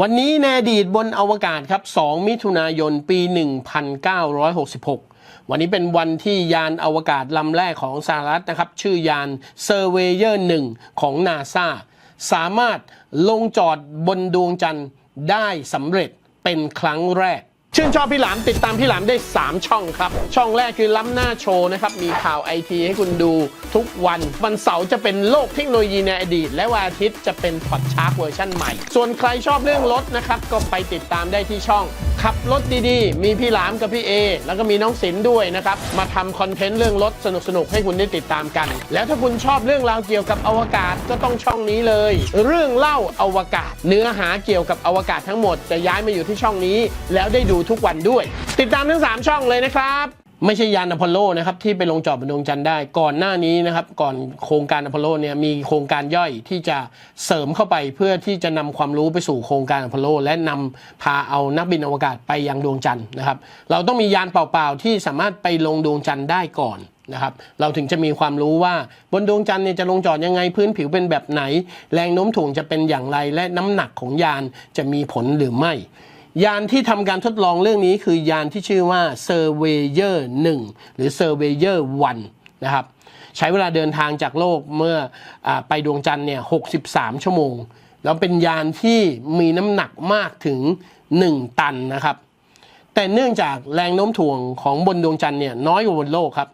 วันนี้ในอดีตบนอวกาศครับ 2 มิถุนายน ปี 1966 วันนี้เป็นวันที่ยานอวกาศลำแรกของสหรัฐนะครับ ชื่อยาน Surveyor 1 ของนาซาสามารถลงจอดบนดวงจันทร์ได้สำเร็จเป็นครั้งแรก ชื่นชอบพี่หลามติดตามพี่หลามได้ 3 ช่องครับ ช่องแรกคือล้ำหน้าโชว์นะครับ มีข่าวไอทีให้คุณดูทุกวัน วันเสาร์จะเป็นโลกเทคโนโลยีในอดีต และวันอาทิตย์จะเป็นพอดชาร์กเวอร์ชันใหม่ ส่วนใครชอบเรื่องรถนะครับ ก็ไปติดตามได้ที่ช่อง ขับรถดีๆ มีพี่หลามกับพี่เอ แล้วก็มีน้องศิลป์ด้วยนะครับ มาทำคอนเทนต์เรื่องรถสนุกๆ ให้คุณได้ติดตามกัน แล้วถ้าคุณชอบเรื่องราวเกี่ยวกับอวกาศก็ต้องช่องนี้เลย เรื่องเล่าอวกาศ เนื้อหาเกี่ยวกับอวกาศทั้งหมดจะย้ายมาอยู่ที่ช่องนี้ แล้วได้ดูทุกวันด้วย ติดตามทั้ง 3 ช่องเลยนะครับ ไม่ใช่ยานอพอลโลนะครับที่ไปลงจอดบนดวงจันทร์ได้ ก่อนหน้านี้นะครับก่อนโครงการอพอลโลเนี่ยมีโครงการย่อยที่จะเสริมเข้าไปเพื่อที่จะนำความรู้ไปสู่โครงการอพอลโล และนำพาเอานักบินอวกาศไปยังดวงจันทร์นะครับ เราต้องมียานเปล่าๆที่สามารถไปลงดวงจันทร์ได้ก่อนนะครับเราถึงจะมีความรู้ว่าบนดวงจันทร์เนี่ยจะลงจอดยังไงพื้นผิวเป็นแบบไหน แรงโน้มถ่วงจะเป็นอย่างไรและน้ำหนักของยานจะมีผลหรือไม่ ยานที่ทำการทดลองเรื่องนี้คือยานที่ชื่อว่า Surveyor 1 หรือ Surveyor 1 นะครับ ใช้เวลาเดินทางจากโลกเมื่ออไปดวงจันทร์เนี่ย 63 ชั่วโมง แล้วเป็นยานที่มีน้ำหนักมากถึง 1 ตันนะครับ แต่เนื่องจากแรงโน้มถ่วงของบนดวงจันทร์เนี่ยน้อยกว่าบนโลกครับ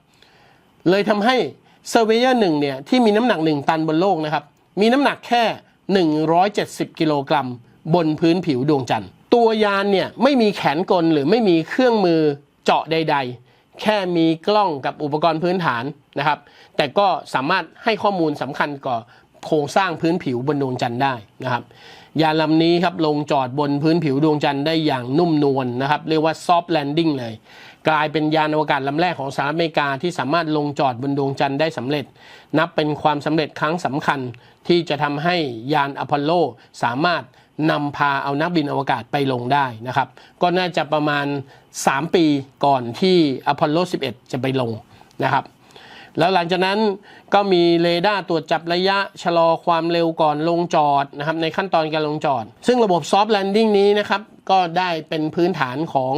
เลยทำให้ Surveyor 1 เนี่ยที่มีน้ำหนัก 1 ตันบนโลกนะครับ มีน้ำหนักแค่ 170 กิโลกรัมบนพื้นผิวดวงจันทร์ ตัวยานเนี่ยไม่มีแขนกลหรือไม่มีเครื่องมือเจาะใด ๆ แค่มีกล้องกับอุปกรณ์พื้นฐานนะครับ แต่ก็สามารถให้ข้อมูลสำคัญก่อโครงสร้างพื้นผิวบนดวงจันทร์ได้นะครับยานลำนี้ครับลงจอดบนพื้นผิวดวงจันทร์ได้อย่างนุ่มนวลนะครับ เรียกว่าซอฟต์แลนดิ้งเลย กลายเป็นยานอวกาศลำแรกของสหรัฐอเมริกาที่สามารถลงจอดบนดวงจันทร์ได้สำเร็จ นับเป็นความสำเร็จครั้งสำคัญที่จะทำให้ยานอพอลโลสามารถ นำพาเอานักบินอวกาศไปลงได้นะครับ ก็น่าจะประมาณ 3 ปีก่อนที่อพอลโล 11 จะไปลงนะครับ แล้วหลังจากนั้นก็มีเรดาร์ตรวจจับระยะชะลอความเร็วก่อนลงจอดนะครับ ในขั้นตอนการลงจอด ซึ่งระบบซอฟต์แลนดิ้งนี้นะครับ ก็ได้เป็นพื้นฐานของ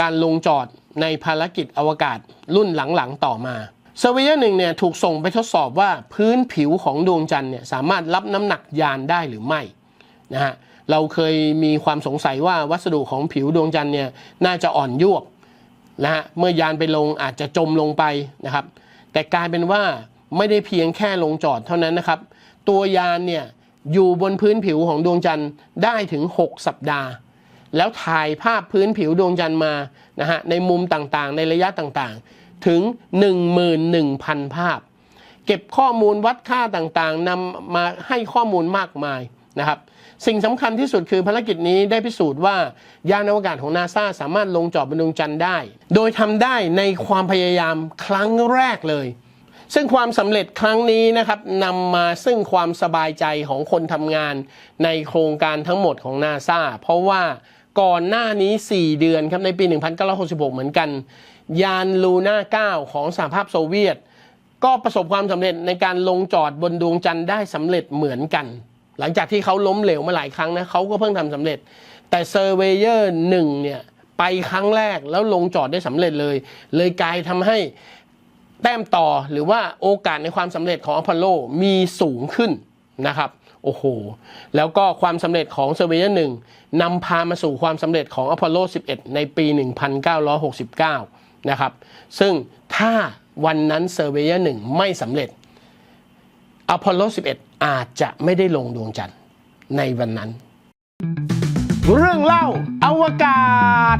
การลงจอดในภารกิจอวกาศรุ่นหลังๆต่อมาเซอร์เวเยร์หนึ่งเนี่ยถูกส่งไปทดสอบว่าพื้นผิวของดวงจันทร์เนี่ยสามารถรับน้ำหนักยานได้หรือไม่ นะฮะเราเคยมีความสงสัยว่าวัสดุของผิวดวงจันทร์เนี่ยน่าจะอ่อนยวบนะฮะเมื่อยานไปลงอาจจะจมลงไปนะครับ แต่กลายเป็นว่าไม่ได้เพียงแค่ลงจอดเท่านั้นนะครับ ตัวยานเนี่ยอยู่บนพื้นผิวของดวงจันทร์ได้ถึง 6 สัปดาห์ แล้วถ่ายภาพพื้นผิวดวงจันทร์มานะฮะในมุมต่างๆ ในระยะต่างๆ ถึง 11,000 ภาพ เก็บข้อมูลวัดค่าต่างๆนำมาให้ข้อมูลมากมาย นะครับสิ่งสำคัญที่สุดคือภารกิจนี้ได้พิสูจน์ว่ายานอวกาศของนาซาสามารถลงจอดบนดวงจันทร์ได้ โดยทำได้ในความพยายามครั้งแรกเลย ซึ่งความสำเร็จครั้งนี้นะครับนำมาซึ่งความสบายใจของคนทำงานในโครงการทั้งหมดของนาซาเพราะว่าก่อนหน้านี้ 4 เดือนครับในปี 1966 เหมือนกัน ยานลูน่า 9 ของสหภาพโซเวียต ก็ประสบความสำเร็จในการลงจอดบนดวงจันทร์ได้สำเร็จเหมือนกัน หลังจากที่เขาล้มเหลวมาหลายครั้งนะเขาก็เพิ่งทำสำเร็จ แต่เซอร์เวเยอร์หนึ่งเนี่ยไปครั้งแรกแล้วลงจอดได้สำเร็จเลย เลยกลายทำให้แต้มต่อหรือว่าโอกาสในความสำเร็จของอพอลโลมีสูงขึ้นนะครับโอ้โห แล้วก็ความสำเร็จของเซอร์เวเยอร์หนึ่งนำพามาสู่ความสำเร็จของอพอลโล 11 ในปี 1969 นะครับ ซึ่งถ้าวันนั้นเซอร์เวเยอร์หนึ่งไม่สำเร็จอพอลโล 11 อาจจะไม่ได้ลงดวงจันทร์ในวันนั้น เรื่องเล่าอวกาศ